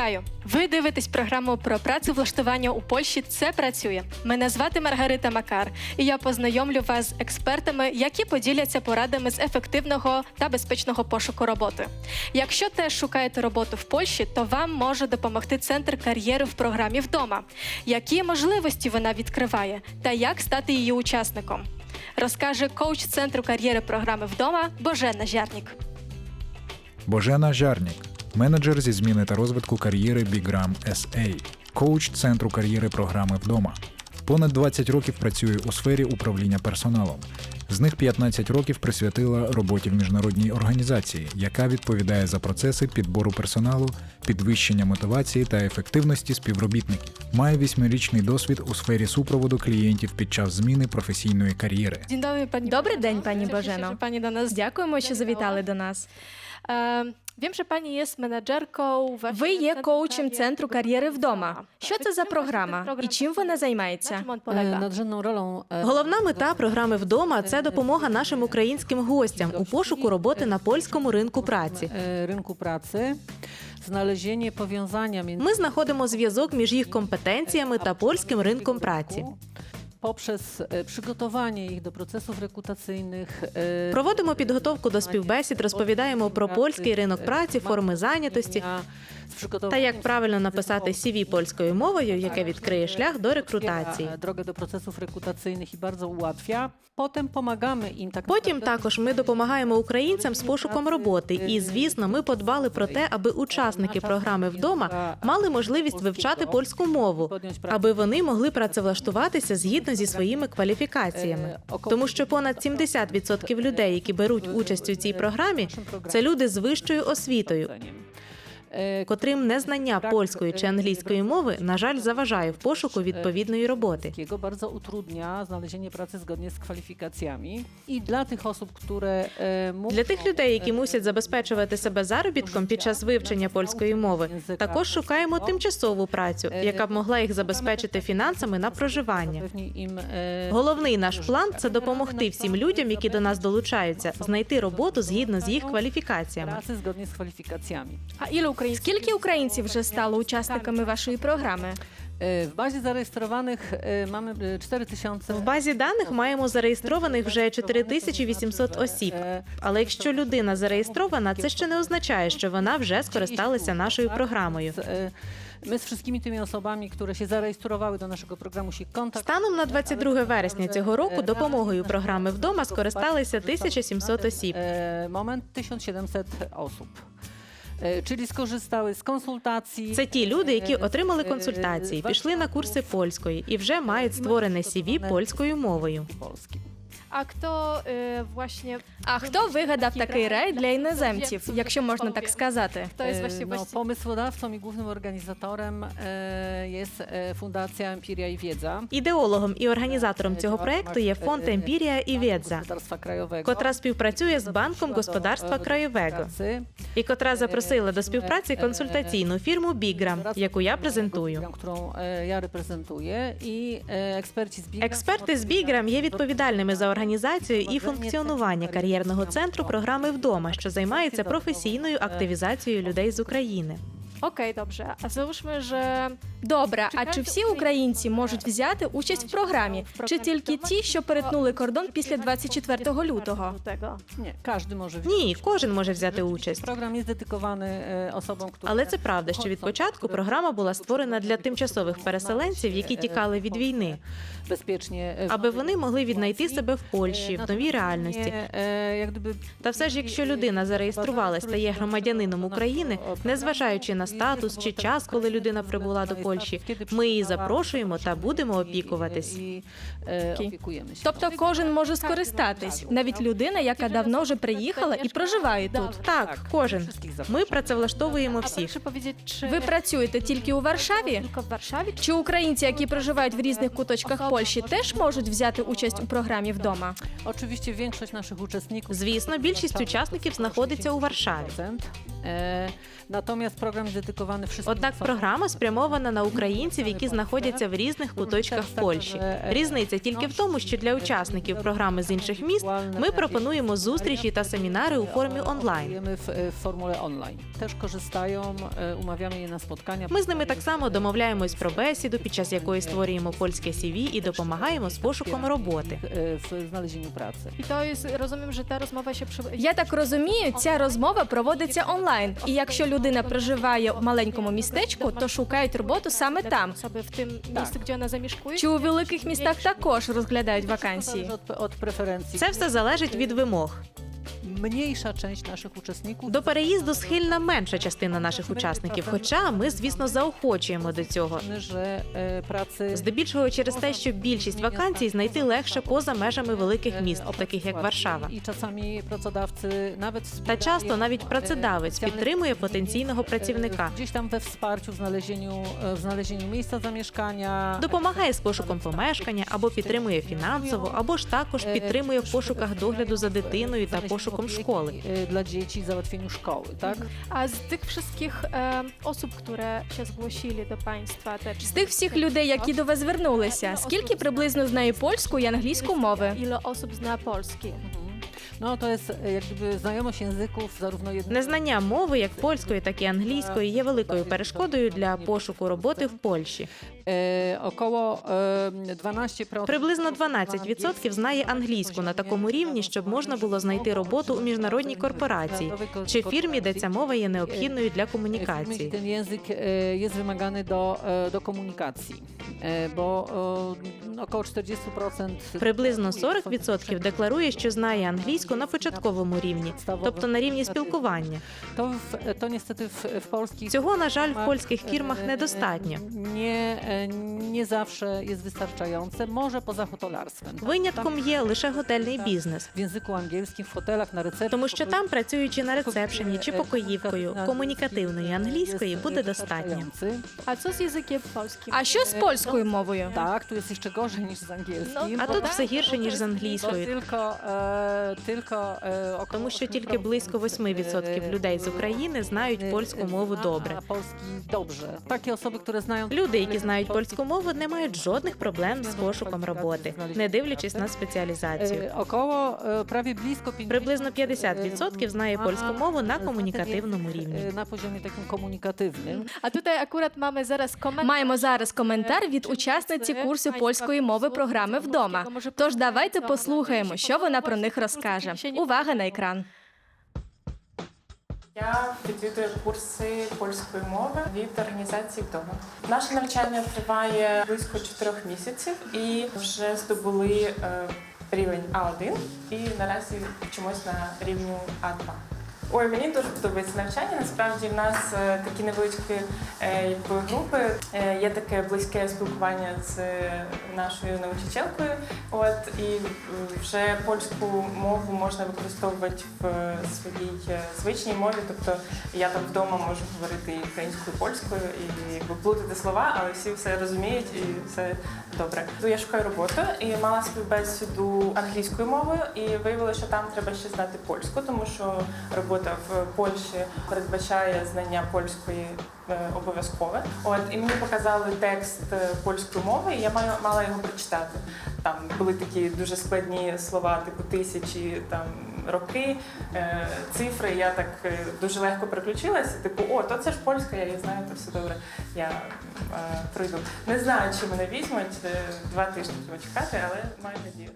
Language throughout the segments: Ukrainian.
Вітаю! Ви дивитесь програму про працевлаштування у Польщі. Це працює. Мене звати Маргарита Макар, і я познайомлю вас з експертами, які поділяться порадами з ефективного та безпечного пошуку роботи. Якщо теж шукаєте роботу в Польщі, то вам може допомогти центр кар'єри в програмі вдома. Які можливості вона відкриває та як стати її учасником? Розкаже коуч центру кар'єри програми вдома Божена Жярнік. Божена Жарнік, менеджер зі зміни та розвитку кар'єри Bigram SA, коуч центру кар'єри програми вдома. Понад 20 років працює у сфері управління персоналом. З них 15 років присвятила роботі в міжнародній організації, яка відповідає за процеси підбору персоналу, підвищення мотивації та ефективності співробітників. Має восьмирічний досвід у сфері супроводу клієнтів під час зміни професійної кар'єри. Добрий день, пані Божено. Pani do nas Дякуємо, що завітали до нас. Е, Wiem, że pani jest menedżerką. Ви є коучем центру кар'єри вдома. Що це за програма і чим вона займається? Е, е, Головна мета програми вдома це допомога нашим українським гостям у пошуку роботи на польському ринку праці. е, ринку праці, między Ми знаходимо зв'язок між їх компетенціями та польським ринком праці. E, przygotowanie ich do procesów rekrutacyjnych. e, Проводимо підготовку до співбесід, розповідаємо про польський ринок праці, форми зайнятості та як правильно написати CV польською мовою, яке відкриє шлях до рекрутації. Drogę do procesów rekrutacyjnych i bardzo ułatwia. Potem pomagamy im tak Потім також ми допомагаємо українцям з пошуком роботи. І звісно, ми подбали про те, аби учасники програми вдома мали можливість вивчати польську мову, аби вони могли працевлаштуватися згідно зі своїми кваліфікаціями. Тому що понад 70% людей, які беруть участь у цій програмі, це люди з вищою освітою, котрим незнання польської чи англійської мови, на жаль, заважає в пошуку відповідної роботи. Polskiego bardzo utrudnia znalezienie pracy zgodnie z kwalifikacjami. I dla tych osób, które e, Для тих людей, які мусять забезпечувати себе заробітком під час вивчення польської мови, також шукаємо тимчасову працю, яка б могла їх забезпечити фінансами на проживання. e, Головний наш план це допомогти всім людям, які до нас долучаються, знайти роботу згідно з їх кваліфікаціями. pracy zgodnie z kwalifikacjami. А ілю українських? Скільки українців вже стало учасниками вашої програми? E, W bazie zarejestrowanych e, mamy e, 4 tysiące. В базі даних маємо зареєстрованих вже 4800 осіб. Але якщо людина зареєстрована, це ще не означає, що вона вже скористалася нашою програмою. e, My z wszystkimi tymi osobami, które się zarejestrowały do naszego programu się. Станом на 22 вересня цього року допомогою програми вдома скористалися 1700 осіб. Moment 1700 osób. Czyli skorzystały z konsultacji. Це ті люди, які отримали консультації, пішли на курси польської і вже мають створене CV польською мовою. А хто е, власне А хто вигадав такий рай для іноземців, якщо можна так сказати? To jest E, właśnie No, właściwie pomysłodawcą i głównym organizatorem e, jest e, Fundacja Empiria i Wiedza. Ідеологом і організатором цього проекту є фонд Емпірія і Wiedza, Gospodarstwa Krajowego. котра співпрацює з банком господарства краєвого і котра запросила до співпраці консультаційну фірму Біграм, яку я презентую. Którą e, ja reprezentuję i e, eksperci z Bigra. Експерти з Біграм є відповідальними за організацію і функціонування кар'єрного центру програми вдома, що займається професійною активізацією людей з України. Окей, добре. А зałóżmy, że Добре, а чи всі українці можуть взяти участь в програмі? Чи тільки ті, що перетнули кордон після 24 лютого? każdy może wziąć. Ні, кожен може взяти участь. Program jest dedykowany e, osobom, Але це правда, що від початку програма була створена для тимчасових переселенців, які тікали від війни, bezpiecznie e, аби вони могли віднайти себе в Польщі в новій реальності. Та все ж, якщо людина зареєструвалась та є громадянином України, незважаючи на статус чи час, коли людина прибула до Польщі, ми її запрошуємо та будемо опікуватись. Тобто кожен може скористатись, навіть людина, яка давно вже приїхала і проживає тут. Так, кожен. Ми працевлаштовуємо всіх. Ви працюєте тільки у Варшаві? Чи українці, які проживають в різних куточках Польщі, теж можуть взяти участь у програмі вдома? Oczywiście większość naszych uczestników Звісно, більшість учасників знаходиться у Варшаві. 100%. E, Natomiast program dedykowany wszystkim Однак програма спрямована на українців, які знаходяться в різних куточках Польщі. Різниця тільки в тому, що для учасників програми з інших міст ми пропонуємо зустрічі та семінари у формі онлайн. E, umawiamy je na spotkania. Ми з ними так само домовляємось про бесіду, під час якої створюємо польське CV і допомагаємо з пошуком роботи. w znalezieniu pracy. І то є, що та розмова ще. Я так розумію, ця розмова проводиться онлайн. І якщо людина проживає в маленькому містечку, то шукають роботу саме там. Чи у великих містах також розглядають вакансії? Це все залежить від вимог. Mniejsza część naszych uczestników До переїзду схильна менша частина наших учасників, хоча ми, звісно, заохочуємо до цього. pracy Здебільшого через те, що більшість вакансій знайти легше поза межами великих міст, таких як Варшава. I czasami pracodawcy nawet Та часто навіть e, працедавець підтримує потенційного працівника, wsparciu w znalezieniu, e, w znalezieniu допомагає з пошуком помешкання або підтримує фінансово, або ж також підтримує в пошуках догляду за дитиною та пошуком szkoły. e, Dla dzieci, załatwieniu szkoły, tak? A z tych wszystkich e, osób, które się zgłosili do państwa, te З тих всіх людей, які до вас звернулися, скільки приблизно знає польську і англійську мови? ile osób zna polski? No to jest e, jak gdyby znajomość języków zarówno jednego Незнання мови, як польської, так і англійської, є великою перешкодою для пошуку роботи в Польщі. e, około e, 12% Приблизно 12% знає англійську на такому рівні, щоб можна було знайти роботу у міжнародній корпорації чи фірмі, де ця мова є необхідною для комунікації. ten język e, jest wymagany do, e, do komunikacji, e, bo e, 40% Приблизно 40% декларує, що знає англійську на початковому рівні, тобто на рівні спілкування. To, w, to niestety w, w Цього, на жаль, в польських фірмах недостатньо. Nie, e, nie zawsze jest wystarczające, może poza Винятком є лише готельний бізнес. W języku angielskim, w hotelach, na recepcji. Тому що там, працюючи на рецепшені чи покоївкою, комунікативної англійської буде достатньо. A co z językiem polskim? А що з польською мовою? Tak, tu jest jeszcze gorzej niż z angielskim. А тут все гірше ніж з англійською, tylko, tylko e, około тому що тільки близько 8% людей з України знають польську мову добре. Takie osoby, które znają Люди, які знають польську мову, не мають жодних проблем з пошуком роботи, не дивлячись на спеціалізацію. Około prawie blisko 50% Приблизно 50% знає польську мову на комунікативному рівні. na poziomie takim komunikatywnym. A tutaj akurat mamy zaraz komentarz. Маємо зараз коментар від учасниці курсу польської мови програми вдома. Тож давайте послухаємо, що вона про них розкаже. Увага на екран. Я відвідую курси польської мови від організації вдома. Наше навчання триває близько чотирьох місяців і вже здобули е, рівень А1 і наразі вчимось на рівню А2. Ой, мені дуже подобається навчання. Насправді в нас е, такі невеличкі е, якби, групи. Е, є таке близьке спілкування з нашою научителькою. От і вже польську мову можна використовувати в своїй звичній мові. Тобто я там вдома можу говорити і українською, і польською, і якби плутати слова, але всі все розуміють і все добре. Я шукаю роботу і мала співбесіду англійською мовою, і виявилося, що там треба ще знати польську, тому що робота в Польщі передбачає знання польської е, обов'язкове. От і мені показали текст е, польської мови, і я маю мала його прочитати. Там були такі дуже складні слова, типу тисячі там роки, е, цифри. Я так дуже легко переключилася. Типу, о, то це ж польська, я її знаю, то все добре. Я пройду. Не знаю, чи мене візьмуть два тижні чекати, але маю надію.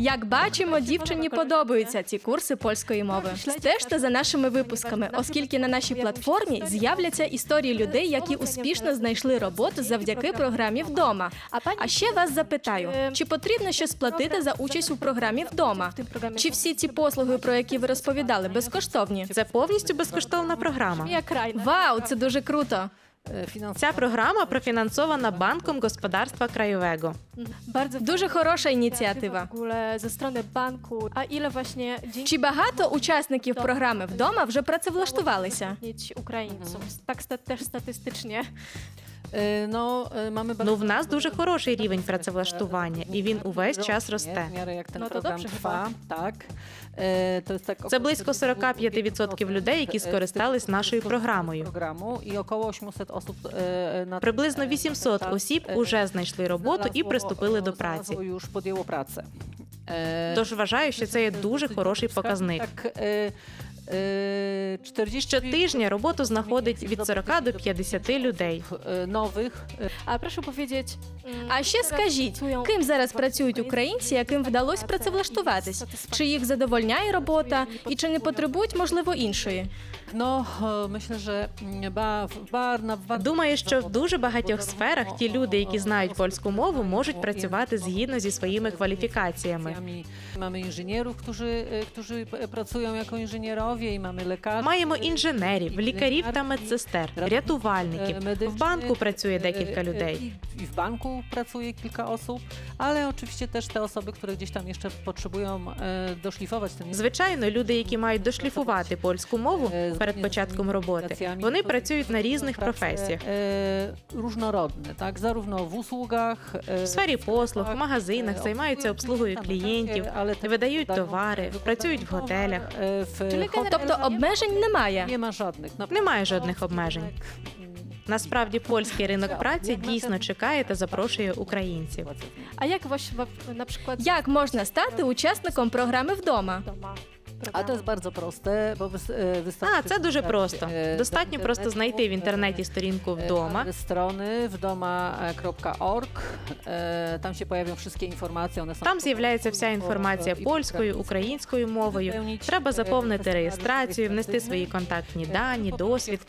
Як бачимо, дівчині подобаються ці курси польської мови. Стежте за нашими випусками, оскільки на нашій платформі з'являться історії людей, які успішно знайшли роботу завдяки програмі вдома. А ще вас запитаю: чи потрібно щось платити за участь у програмі вдома? Чи всі ці послуги, про які ви розповідали, безкоштовні? Це повністю безкоштовна програма. Вау, це дуже круто! E, Ця програма профінансована банком господарства краєвого. Дуже хороша ініціатива. За сторони банку. А іле власне Чи багато учасників програми вдома вже працевлаштувалися? Ніч Ukraińców? так statystycznie. Е, Ну, е, Ну, в нас дуже хороший рівень працевлаштування, і він увесь час росте. Е, Це близько 45% людей, які скористались нашою програмою. І около 800 осіб е, на Приблизно 800 осіб уже знайшли роботу і приступили до праці. Е, Тож вважаю, що це є дуже хороший показник. Е, 40 Щотижня роботу знаходить від 40 до 50 людей. е, нових е, А прошу powiedzieć, А ще скажіть, ким зараз працюють українці, яким вдалося працевлаштуватись? Чи їх задовольняє робота, і чи не потребують, можливо, іншої? Ba, Думаю, що в дуже багатьох сферах ті люди, які знають польську мову, можуть працювати згідно зі своїми кваліфікаціями. Mamy inżynierów, którzy, e, którzy p- Маємо інженерів, лікарів та медсестер, рятувальників. В банку працює декілька людей. I, I w banku pracuje kilka osób, ale oczywiście też te osoby, które gdzieś tam jeszcze potrzebują e, doszlifować ten Звичайно, люди, які мають дошліфувати польську мову перед початком роботи, вони працюють на різних професіях. Różnorodne, tak? Zarówno w usługach, e, В сфері послуг, в магазинах займаються обслугою клієнтів, видають товари, працюють в готелях. Тобто обмежень немає. Нема жодних. żadnych. Немає жодних обмежень. Насправді, польський ринок праці дійсно чекає та запрошує українців. А як ваш наприклад, Як можна стати учасником програми вдома? Proste, bo wys- e, wystarczy А це дуже просто. e, Достатньо просто знайти в інтернеті e, сторінку e, вдома. E, Tam się pojawią wszystkie informacje. One są Там з'являється вся інформація польською, українською мовою. Треба e, заповнити реєстрацію, внести свої контактні e, дані, досвід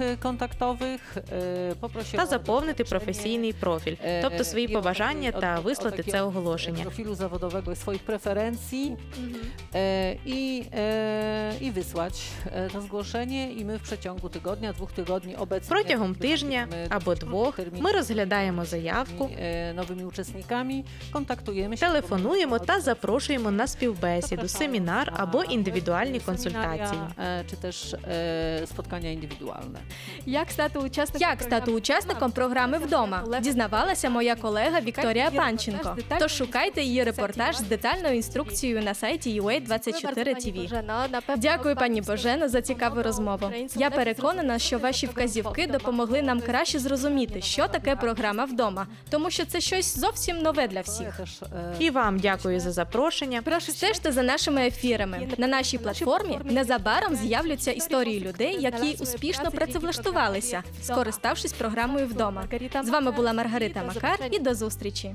e, kontaktowych, e, poprosi та заповнити професійний профіль, e, тобто свої побажання та вислати це оголошення. swoich preferencji Mhm. e, i, e, i wysłać e, to zgłoszenie i my w przeciągu tygodnia, dwóch tygodni obecnie Протягом тижня або двох ми розглядаємо заявку, e, nowymi uczestnikami, kontaktujemy się. телефонуємо та запрошуємо на співбесіду, семінар або індивідуальні консультації. E, też e, spotkania indywidualne. Як стати учасником? Як стати учасником програми вдома? Дізнавалася моя колега Вікторія Панченко. Тож шукайте її репортаж з детальною інструкцією на сайті UA24 TV. Дякую, пані Божено, за цікаву розмову. Я переконана, що ваші вказівки допомогли нам краще зрозуміти, що таке програма вдома, тому що це щось зовсім нове для всіх. e, І вам дякую за запрошення. Стежте за нашими ефірами. На нашій платформі незабаром з'являться історії людей, які успішно працевлаштувалися, скориставшись програмою вдома. З вами була Маргарита Макар і до зустрічі.